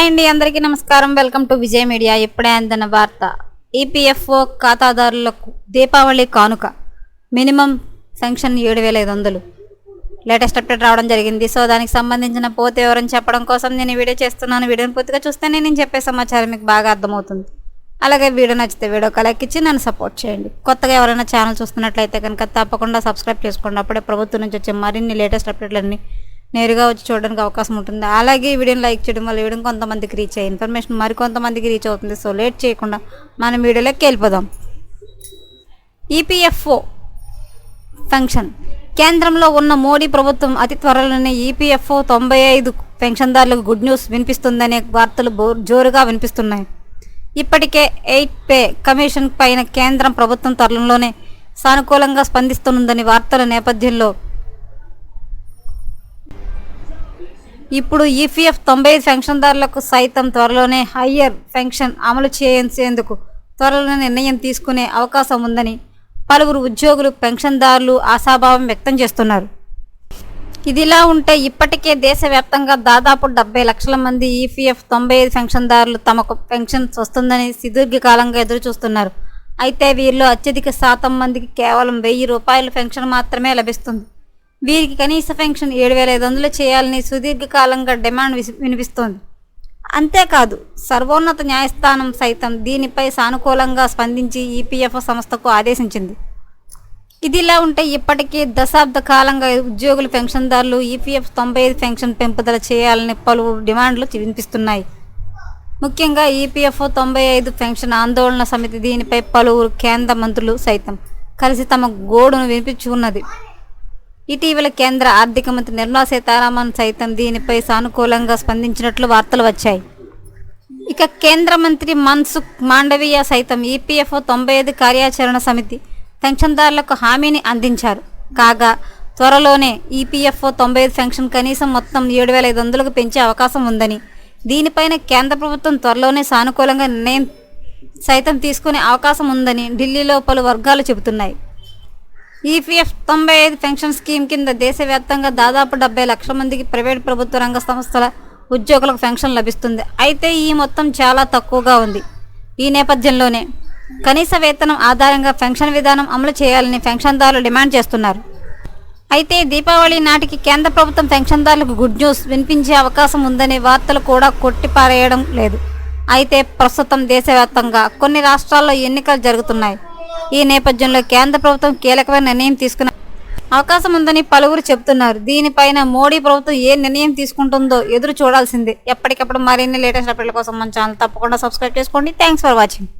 Hi అండి అందరికీ నమస్కారం. Welcome to Vijay media. ఇప్పుడే అందిన వార్త. ఈపీఎఫ్ఓ ఖాతాదారులకు దీపావళి కానుక. మినిమం శాంక్షన్ ఏడు వేల ఐదు వందలు. లేటెస్ట్ అప్డేట్ రావడం జరిగింది. సో దానికి సంబంధించిన పోతే వివరం చెప్పడం కోసం నేను వీడియో చేస్తున్నాను. వీడియోని పూర్తిగా చూస్తేనే నేను చెప్పే సమాచారం మీకు బాగా అర్థమవుతుంది. అలాగే వీడియో నచ్చితే వీడియో కలెక్ట్ ఇచ్చి నన్ను సపోర్ట్ చేయండి. కొత్తగా ఎవరైనా ఛానల్ చూస్తున్నట్లయితే కనుక తప్పకుండా సబ్స్క్రైబ్ చేసుకోండి. అప్పుడే ప్రభుత్వం నుంచి వచ్చే మరిన్ని లేటెస్ట్ అప్డేట్లన్నీ నేరుగా వచ్చి చూడడానికి అవకాశం ఉంటుంది. అలాగే ఈ వీడియోని లైక్ చేయడం వల్ల వీడియో కొంతమందికి రీచ్ అయ్యే ఇన్ఫర్మేషన్ మరికొంతమందికి రీచ్ అవుతుంది. సో లేట్ చేయకుండా మనం వీడియోలోకి వెళ్ళిపోదాం. ఈపీఎఫ్ఓ ఫంక్షన్ కేంద్రంలో ఉన్న మోడీ ప్రభుత్వం అతి త్వరలోనే ఈపీఎఫ్ఓ తొంభై ఐదు పెన్షన్దారులకు గుడ్ న్యూస్ వినిపిస్తుందనే వార్తలు జోరుగా వినిపిస్తున్నాయి. ఇప్పటికే ఎయిట్ పే కమిషన్ పైన కేంద్రం ప్రభుత్వం త్వరలోనే సానుకూలంగా స్పందిస్తుందని వార్తల నేపథ్యంలో ఇప్పుడు ఈపీఎఫ్ తొంభై ఐదు పెన్షన్దారులకు సైతం త్వరలోనే హయ్యర్ పెన్షన్ అమలు చేయించేందుకు త్వరలోనే నిర్ణయం తీసుకునే అవకాశం ఉందని పలువురు ఉద్యోగులు పెన్షన్దారులు ఆశాభావం వ్యక్తం చేస్తున్నారు. ఇదిలా ఉంటే ఇప్పటికే దేశవ్యాప్తంగా దాదాపు డెబ్బై లక్షల మంది ఈపీఎఫ్ తొంభై ఐదు పెన్షన్దారులు తమకు పెన్షన్ వస్తుందని సుదీర్ఘకాలంగా ఎదురుచూస్తున్నారు. అయితే వీరిలో అత్యధిక శాతం మందికి కేవలం వెయ్యి రూపాయల పెన్షన్ మాత్రమే లభిస్తుంది. వీరికి కనీస పెన్షన్ ఏడు వేల ఐదు వందలు చేయాలని సుదీర్ఘకాలంగా డిమాండ్ వినిపిస్తోంది. అంతేకాదు సర్వోన్నత న్యాయస్థానం సైతం దీనిపై సానుకూలంగా స్పందించి ఈపీఎఫ్ సంస్థకు ఆదేశించింది. ఇదిలా ఉంటే ఇప్పటికీ దశాబ్ద కాలంగా ఉద్యోగులు పెన్షన్దారులు ఈపీఎఫ్ తొంభై ఐదు పెన్షన్ పెంపుదల చేయాలని పలువురు డిమాండ్లు వినిపిస్తున్నాయి. ముఖ్యంగా ఈపీఎఫ్ తొంభై ఐదు పెన్షన్ ఆందోళన సమితి దీనిపై పలువురు కేంద్ర మంత్రులు సైతం కలిసి తమ గోడును వినిపించుకున్నది. ఇటీవల కేంద్ర ఆర్థిక మంత్రి నిర్మలా సీతారామన్ సైతం దీనిపై సానుకూలంగా స్పందించినట్లు వార్తలు వచ్చాయి. ఇక కేంద్ర మంత్రి మన్సుఖ్ మాండవీయ సైతం ఈపీఎఫ్ఓ తొంభై ఐదు కార్యాచరణ సమితి పెన్షన్దారులకు హామీని అందించారు. కాగా త్వరలోనే ఈపీఎఫ్ఓ తొంభై ఐదు పెన్షన్ కనీసం మొత్తం ఏడు వేల ఐదు వందలకు పెంచే అవకాశం ఉందని దీనిపైన కేంద్ర ప్రభుత్వం త్వరలోనే సానుకూలంగా నిర్ణయం సైతం తీసుకునే అవకాశం ఉందని ఢిల్లీలో పలు వర్గాలు చెబుతున్నాయి. ఈపీఎఫ్ తొంభై ఐదు పెన్షన్ స్కీమ్ కింద దేశవ్యాప్తంగా దాదాపు డెబ్బై లక్షల మందికి ప్రైవేట్ ప్రభుత్వ రంగ సంస్థల ఉద్యోగులకు పెన్షన్ లభిస్తుంది. అయితే ఈ మొత్తం చాలా తక్కువగా ఉంది. ఈ నేపథ్యంలోనే కనీస వేతనం ఆధారంగా పెన్షన్ విధానం అమలు చేయాలని పెన్షన్దారులు డిమాండ్ చేస్తున్నారు. అయితే దీపావళి నాటికి కేంద్ర ప్రభుత్వం పెన్షన్దారులకు గుడ్ న్యూస్ వినిపించే అవకాశం ఉందనే వార్తలు కూడా కొట్టిపారేయడం లేదు. అయితే ప్రస్తుతం దేశవ్యాప్తంగా కొన్ని రాష్ట్రాల్లో ఎన్నికలు జరుగుతున్నాయి. ఈ నేపథ్యంలో కేంద్ర ప్రభుత్వం కీలకమైన నిర్ణయం తీసుకున్న అవకాశం ఉందని పలువురు చెబుతున్నారు. దీనిపైన మోడీ ప్రభుత్వం ఏ నిర్ణయం తీసుకుంటుందో ఎదురు చూడాల్సిందే. ఎప్పటికప్పుడు మరిన్ని లేటెస్ట్ అప్డేట్ల కోసం మన ఛానల్ తప్పకుండా సబ్స్క్రైబ్ చేసుకోండి. Thanks for watching